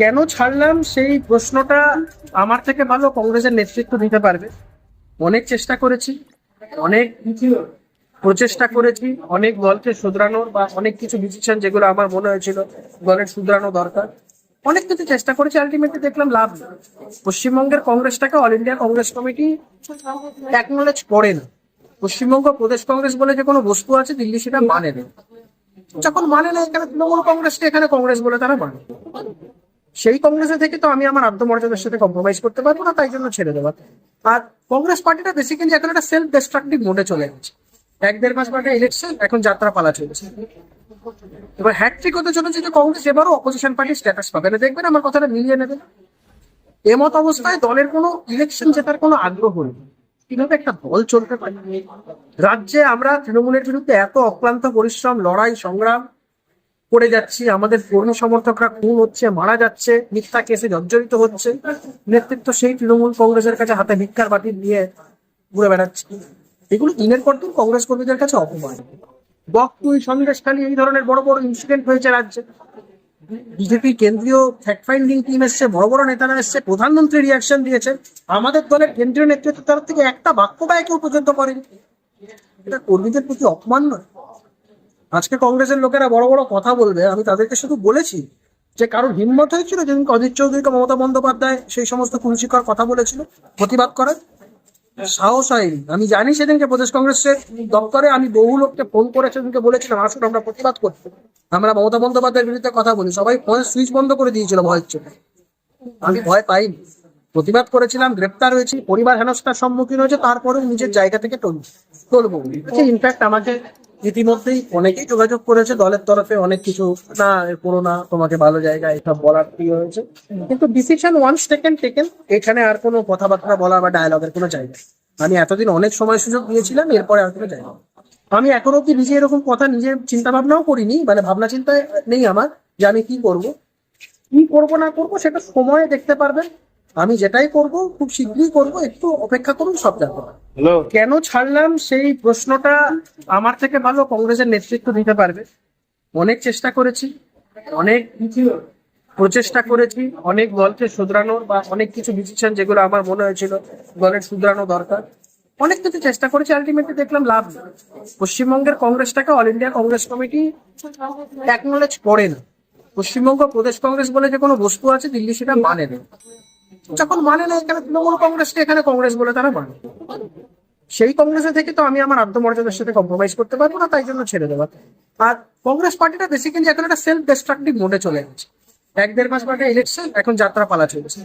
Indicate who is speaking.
Speaker 1: কেন ছাড়লাম? সেই প্রশ্নটা আমার থেকে ভালো কংগ্রেসের নেতৃত্ব দিতে পারবে। অনেক চেষ্টা করেছি, অনেক প্রচেষ্টা করেছি, অনেক দলকে শুধরানোর বা অনেক কিছু ডিসিশন যেগুলো আমার মনে হয়েছিল দলের শুধরানো দরকার। অনেক কিছু চেষ্টা করেছি আলটিমেটলি দেখলাম লাভ নেই। পশ্চিমবঙ্গের কংগ্রেসটাকে all India Congress committee acknowledge করে না। পশ্চিমবঙ্গ প্রদেশ কংগ্রেস বলে যে কোনো বস্তু আছে, দিল্লি সেটা মানে না। যখন মানে না, এখানে তৃণমূল কংগ্রেসকে এখানে কংগ্রেস বলে তারা মানে সেই কংগ্রেসে থেকে তো আমি আমার আত্মমর্যাদার সাথে কম্প্রোমাইজ করতে পারব না, তাই জন্য ছেড়ে দেওয়া আর কংগ্রেস পার্টিটা বেসিক্যালি এখন একটা সেলফ ডিস্ট্রাকটিভ মোডে চলে গেছে। এক দেড় মাস বাদে ইলেকশন এখন যাত্রা পালা চলছে। এবার হ্যাট্রিক হতে চলেছে যে কংগ্রেস এবারও অপোজিশন পার্টির স্ট্যাটাস পাবে। না দেখবেন, আমার কথাটা মিলিয়ে নেবেন। এমত অবস্থায় দলের কোনো ইলেকশন জেতার কোনো আগ্রহ নেই। কীভাবে একটা দল চলতে পারে? রাজ্যে আমরা তৃণমূলের বিরুদ্ধে এত অক্লান্ত পরিশ্রম, লড়াই, সংগ্রাম করে যাচ্ছি। আমাদের কর্মী সমর্থকরা খুন হচ্ছে, মারা যাচ্ছে, মিথ্যা কেসে জর্জরিত হচ্ছে। নেতৃত্ব সেই তৃণমূল কংগ্রেসের কাছে হাতে ভিক্ষার বাটি নিয়ে ঘুরে বেড়াচ্ছে। এগুলো দিনের পর দিন কংগ্রেস কর্মীদের কাছে অপমান। বকটুই সন্দেশখালী এই ধরনের বড় বড় ইনসিডেন্ট হয়েছে রাজ্যে। বিজেপি কেন্দ্রীয় ফ্যাক্ট ফাইন্ডিং টিম এসছে, বড় বড় নেতারা এসছে, প্রধানমন্ত্রী রিয়াকশন দিয়েছে। আমাদের দলের কেন্দ্রীয় নেতৃত্বের তরফ থেকে একটা বাক্য ব্যয় কেউ পর্যন্ত করেনি। এটা কর্মীদের প্রতি অপমান নয়। আজকে কংগ্রেসের লোকেরা বড় বড় কথা বলবে আমি তাদেরকে শুধু বলেছি যে কারোর হিম্মত হয়েছিল যেদিন অজিত চৌধুরীকে মমতা বন্দ্যোপাধ্যায় সেই সমস্ত কুরুচিকর কথা বলেছিল প্রতিবাদ করার? সাহস হয়নি। আমি জানি সেদিনকে প্রদেশ কংগ্রেসের দপ্তরে আমি বহু লোককে ফোন করে সেদিনকে বলেছিলাম আসুন আমরা প্রতিবাদ করতে আমরা মমতা বন্দ্যোপাধ্যায়ের বিরুদ্ধে কথা বলি সবাই ফোনের সুইচ বন্ধ করে দিয়েছিল ভয়ের চোখে আমি ভয় পাইনি। প্রতিবাদ করেছিলাম গ্রেপ্তার হয়েছি পরিবার হেনস্থার সম্মুখীন হয়েছে তারপরেও নিজের জায়গা থেকে টল টলবো ইনফ্যাক্ট আমাকে ইতিমধ্যেই অনেকেই যোগাযোগ করেছে, দলের তরফে অনেক কিছু, না করো না, তোমাকে ভালো জায়গায় এসব বলার কি হয়েছে? কিন্তু ডিসিশন ওয়ান্স টেকেন টেকেন এখানে আর কোনো কথাবার্তা বলা বা ডায়ালগের কোনো জায়গা আমি এতদিন অনেক সময় সুযোগ দিয়েছিলাম, এরপরে আর কোনো জায়গা আমি এখনও অব্দি নিজে এরকম কথা নিজে চিন্তা ভাবনাও করিনি মানে ভাবনা চিন্তা নেই আমার যে আমি কি করব। কি করব না করব, সেটা সময়ে দেখতে পারবেন। আমি যেটাই করব খুব শীঘ্রই করব একটু অপেক্ষা করুন সব
Speaker 2: হ্যালো।
Speaker 1: কেন ছাড়লাম? সেই প্রশ্নটা আমার থেকে ভালো কংগ্রেসের নেতৃত্ব দিতে পারবে। অনেক চেষ্টা করেছি অনেক প্রচেষ্টা করেছি অনেক দলকে শুধরানোর বা অনেক কিছু ডিসিশন যেগুলো আমার মনে হয়েছিল দলের শুধরানো দরকার। অনেক কিছু চেষ্টা করেছি আলটিমেটলি দেখলাম লাভ নেই। পশ্চিমবঙ্গের কংগ্রেসটাকে all India Congress committee acknowledge করে না। পশ্চিমবঙ্গ প্রদেশ কংগ্রেস বলে যে কোনো বস্তু আছে দিল্লি সেটা মানে না। যখন মানে না, এখানে তৃণমূল কংগ্রেসকে এখানে কংগ্রেস বলে তারা মানে। সেই কংগ্রেসে থেকে তো আমি আমার আত্মমর্যাদার সাথে কম্প্রোমাইজ করতে পারব না, তাই জন্য ছেড়ে দেওয়া আর কংগ্রেস পার্টিটা বেসিক্যালি এখন একটা সেলফ ডিস্ট্রাকটিভ মোডে চলে গেছে। এক দেড় মাস বাদে ইলেকশন এখন যাত্রা পালা চলছে।